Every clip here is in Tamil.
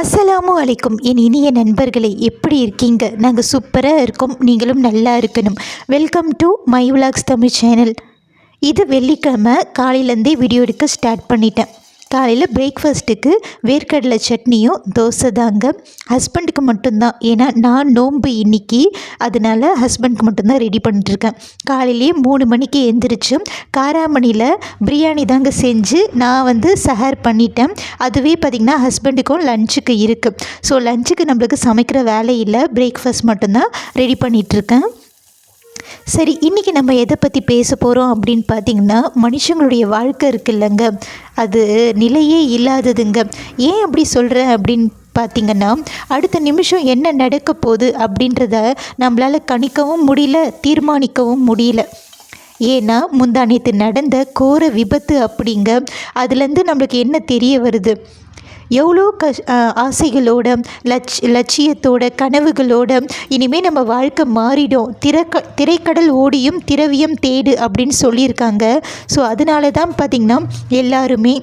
அஸ்ஸலாமு அலைக்கும். என் இனிய நண்பர்களே எப்படி இருக்கீங்க? நாங்கள் சூப்பராக இருக்கோம். நீங்களும் நல்லா இருக்கணும். Welcome to my vlogs Tamil channel இது வெள்ளிக்கிழமை காலையிலேருந்தே வீடியோ எடுக்க ஸ்டார்ட் பண்ணிட்டேன். காலையில் பிரேக்ஃபாஸ்ட்டுக்கு வேர்க்கடலை சட்னியும் தோசை தாங்க. ஹஸ்பண்டுக்கு மட்டும்தான். ஏன்னா நான் நோன்பு இன்னைக்கு. அதனால ஹஸ்பண்டுக்கு மட்டும்தான் ரெடி பண்ணிட்டுருக்கேன். காலையிலேயே மூணு மணிக்கு எந்திரிச்சு காராமணியில் பிரியாணி தாங்க செஞ்சு நான் வந்து சஹர் பண்ணிட்டேன். அதுவே பார்த்திங்கன்னா ஹஸ்பண்டுக்கும் லஞ்சுக்கு இருக்குது ஸோ லஞ்சுக்கு நம்மளுக்கு சமைக்கிற வேலை இல்லை. பிரேக்ஃபாஸ்ட் மட்டும்தான் ரெடி பண்ணிகிட்ருக்கேன் சரி இன்றைக்கி நம்ம எதை பற்றி பேச போகிறோம் அப்படின்னு பார்த்தீங்கன்னா மனுஷங்களுடைய வாழ்க்கை இருக்குல்லங்க அது நிலையே இல்லாததுங்க. ஏன் அப்படி சொல்கிறேன் அப்படின்னு பார்த்தீங்கன்னா அடுத்த நிமிஷம் என்ன நடக்க போகுது அப்படின்றத நம்மளால் கணிக்கவும் முடியல தீர்மானிக்கவும் முடியல. ஏன்னா முந்தானத்து நடந்த கோர விபத்து அப்படிங்க. அதுலேருந்து நம்மளுக்கு என்ன தெரிய வருது? எவ்வளோ கஷ் ஆசைகளோட லட்ச லட்சியத்தோட கனவுகளோட இனிமேல் நம்ம வாழ்க்கை மாறிடும். திரைக்க திரைக்கடல் ஓடியும் திரவியம் தேடு அப்படின்னு சொல்லியிருக்காங்க. ஸோ அதனால தான் பார்த்திங்கன்னா எல்லாருமே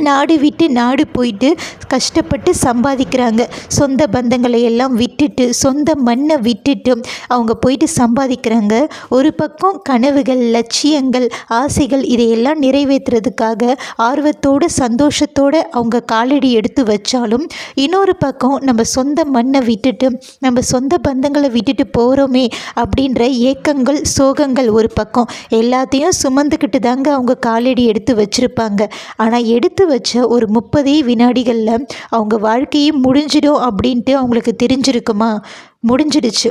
நாடு விட்டு நாடு போயிட்டு கஷ்டப்பட்டு சம்பாதிக்கிறாங்க. சொந்த பந்தங்களை எல்லாம் விட்டுட்டு சொந்த மண்ணை விட்டுட்டு அவங்க போயிட்டு சம்பாதிக்கிறாங்க. ஒரு பக்கம் கனவுகள் லட்சியங்கள் ஆசைகள் இதையெல்லாம் நிறைவேற்றுறதுக்காக ஆர்வத்தோடு சந்தோஷத்தோடு அவங்க காலடி எடுத்து வச்சாலும் இன்னொரு பக்கம் நம்ம சொந்த மண்ணை விட்டுட்டு நம்ம சொந்த பந்தங்களை விட்டுட்டு போகிறோமே அப்படின்ற ஏக்கங்கள் சோகங்கள் ஒரு பக்கம். எல்லாத்தையும் சுமந்துக்கிட்டு தாங்க அவங்க காலடி எடுத்து வச்சுருப்பாங்க. ஆனால் எடுத்து எடுத்து வச்ச ஒரு முப்பதே வினாடிகளில் அவங்க வாழ்க்கையே முடிஞ்சிடும் அப்படின்ட்டு அவங்களுக்கு தெரிஞ்சிருக்குமா? முடிஞ்சிடுச்சு.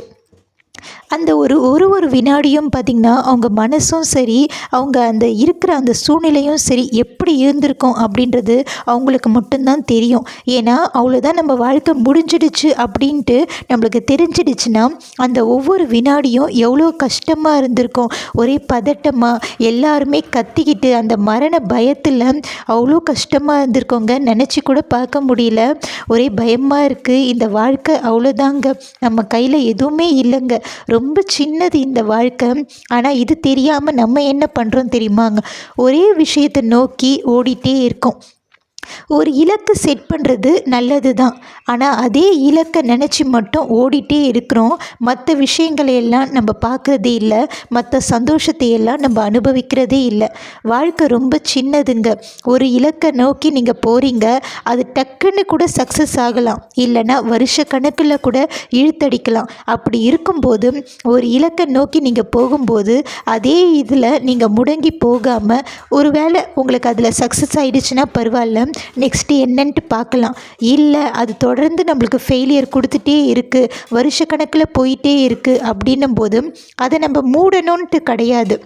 அந்த ஒரு ஒரு ஒரு வினாடியும் பார்த்திங்கன்னா அவங்க மனசும் சரி அவங்க அந்த இருக்கிற அந்த சூழ்நிலையும் சரி எப்படி இருந்திருக்கும் அப்படின்றது அவங்களுக்கு மட்டும்தான் தெரியும். ஏன்னா அவ்வளோதான் நம்ம வாழ்க்கை முடிஞ்சிடுச்சு அப்படின்ட்டு நம்மளுக்கு தெரிஞ்சிடுச்சுன்னா அந்த ஒவ்வொரு வினாடியும் எவ்வளோ கஷ்டமாக இருந்திருக்கும். ஒரே பதட்டமாக எல்லாருமே கத்திக்கிட்டு அந்த மரண பயத்தில் அவ்வளோ கஷ்டமாக இருந்திருக்கோங்க. நினச்சி கூட பார்க்க முடியல. ஒரே பயமாக இருக்குது இந்த வாழ்க்கை அவ்வளோதாங்க நம்ம கையில் எதுவுமே இல்லைங்க. ரொம்ப சின்னது இந்த வாழ்க்கை. ஆனால் இது தெரியாமல் நம்ம என்ன பண்ணுறோம் தெரியுமாங்க? ஒரே விஷயத்தை நோக்கி ஓடிட்டே இருக்கோம். ஒரு இலக்கு செட் பண்ணுறது நல்லது தான் ஆனால் அதே இலக்கை நினச்சி மட்டும் ஓடிட்டே இருக்கிறோம். மற்ற விஷயங்களை எல்லாம் நம்ம பார்க்குறதே இல்லை. மற்ற சந்தோஷத்தை எல்லாம் நம்ம அனுபவிக்கிறதே இல்லை. வாழ்க்கை ரொம்ப சின்னதுங்க. ஒரு இலக்கை நோக்கி நீங்கள் போகிறீங்க அது டக்குன்னு கூட சக்ஸஸ் ஆகலாம். இல்லைன்னா வருஷ கணக்கில் கூட இழுத்தடிக்கலாம். அப்படி இருக்கும்போது ஒரு இலக்கை நோக்கி நீங்கள் போகும்போது அதே இதில் நீங்கள் முடங்கி போகாமல் ஒரு வேளை உங்களுக்கு அதில் சக்ஸஸ் ஆகிடுச்சுன்னா பரவாயில்ல. நெக்ஸ்ட்டு என்னன்ட்டு பார்க்கலாம். இல்லை அது தொடர்ந்து நம்மளுக்கு ஃபெயிலியர் கொடுத்துட்டே இருக்குது வருஷக்கணக்கில் போயிட்டே இருக்குது அப்படின்னும் போது அதை நம்ம மூடணுன்ட்டு கிடையாது.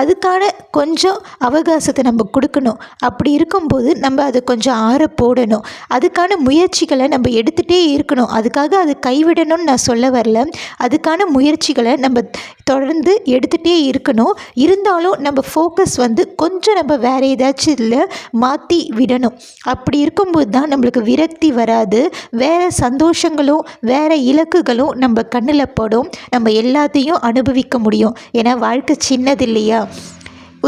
அதுக்கான கொஞ்சம் அவகாசத்தை நம்ம கொடுக்கணும். அப்படி இருக்கும்போது நம்ம அதை கொஞ்சம் ஆற போடணும். அதுக்கான முயற்சிகளை நம்ம எடுத்துகிட்டே இருக்கணும். அதுக்காக அதை கைவிடணும்னு நான் சொல்ல வரல. அதுக்கான முயற்சிகளை நம்ம தொடர்ந்து எடுத்துகிட்டே இருக்கணும். இருந்தாலும் நம்ம ஃபோக்கஸ் வந்து கொஞ்சம் நம்ம வேறு ஏதாச்சும் இதில் மாற்றி விடணும். அப்படி இருக்கும்போது தான் நம்மளுக்கு விரக்தி வராது. வேறு சந்தோஷங்களும் வேறு இலக்குகளும் நம்ம கண்ணில் படும். நம்ம எல்லாத்தையும் அனுபவிக்க முடியும். ஏன்னா வாழ்க்கை சின்னது இல்லையா?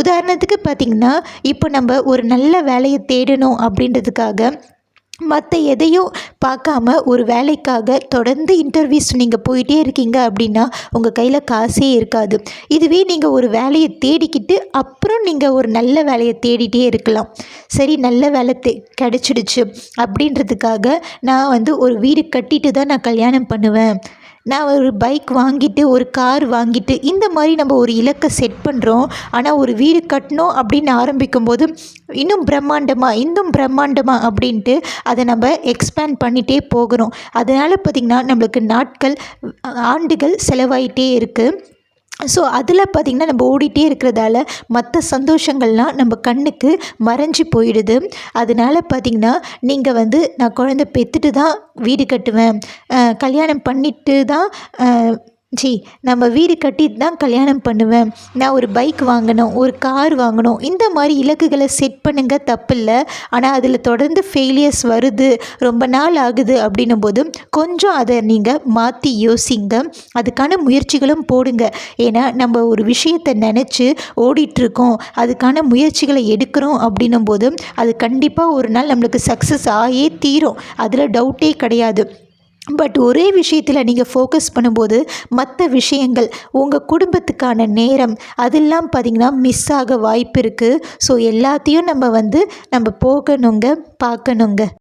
உதாரணத்துக்கு பார்த்திங்கன்னா இப்போ நம்ம ஒரு நல்ல வேலையை தேடணும் அப்படின்றதுக்காக மற்ற எதையும் பார்க்காம ஒரு வேலைக்காக தொடர்ந்து இன்டர்வியூஸ் நீங்கள் போயிட்டே இருக்கீங்க அப்படின்னா உங்கள் கையில் காசே இருக்காது. இதுவே நீங்கள் ஒரு வேலையை தேடிக்கிட்டு அப்புறம் நீங்கள் ஒரு நல்ல வேலையை தேடிட்டே இருக்கலாம். சரி நல்ல வேலை தே கிடச்சிடுச்சு அப்படின்றதுக்காக நான் வந்து ஒரு வீடு கட்டிட்டு தான் நான் கல்யாணம் பண்ணுவேன். நான் ஒரு பைக் வாங்கிட்டு ஒரு கார் வாங்கிட்டு இந்த மாதிரி நம்ம ஒரு இலக்கை செட் பண்ணுறோம் ஆனால் ஒரு வீடு கட்டணும் அப்படின்னு ஆரம்பிக்கும் போது இன்னும் பிரம்மாண்டமாக இன்னும் பிரம்மாண்டமாக அப்படின்ட்டு அதை நம்ம எக்ஸ்பேண்ட் பண்ணிகிட்டே போகிறோம் அதனால் பார்த்திங்கன்னா நம்மளுக்கு நாட்கள் ஆண்டுகள் செலவாயிட்டே இருக்குது ஸோ அதில் பார்த்திங்கன்னா நம்ம ஓடிட்டே இருக்கிறதால மற்ற சந்தோஷங்கள்லாம் நம்ம கண்ணுக்கு மறைஞ்சி போயிடுது. அதனால் பார்த்திங்கன்னா நீங்கள் வந்து நான் குழந்த பெற்றுட்டு தான் வீடு கட்டுவேன். கல்யாணம் பண்ணிட்டு தான் ஜி நம்ம வீடு கட்டிட்டு தான் கல்யாணம் பண்ணுவேன். நான் ஒரு பைக் வாங்கணும் ஒரு கார் வாங்கணும். இந்த மாதிரி இலக்குகளை செட் பண்ணுங்க தப்பில்லை. ஆனால் அதில் தொடர்ந்து ஃபெயிலியர்ஸ் வருது ரொம்ப நாள் ஆகுது அப்படின்னும் போது கொஞ்சம் அதை நீங்கள் மாற்றி யோசிங்க. அதுக்கான முயற்சிகளும் போடுங்க. ஏன்னா நம்ம ஒரு விஷயத்தை நினச்சி ஓடிட்டுருக்கோம் அதுக்கான முயற்சிகளை எடுக்கிறோம் அப்படின்னும் போது அது கண்டிப்பாக ஒரு நாள் நம்மளுக்கு சக்ஸஸ் ஆகியே தீரும். அதில் டவுட்டே கிடையாது. பட் ஒரே விஷயத்தில் நீங்கள் ஃபோக்கஸ் பண்ணும்போது மற்ற விஷயங்கள் உங்கள் குடும்பத்துக்கான நேரம் அதெல்லாம் பார்த்திங்கன்னா மிஸ் ஆக வாய்ப்பு இருக்குது ஸோ எல்லாத்தையும் நம்ம வந்து நம்ம போகணுங்க பார்க்கணுங்க.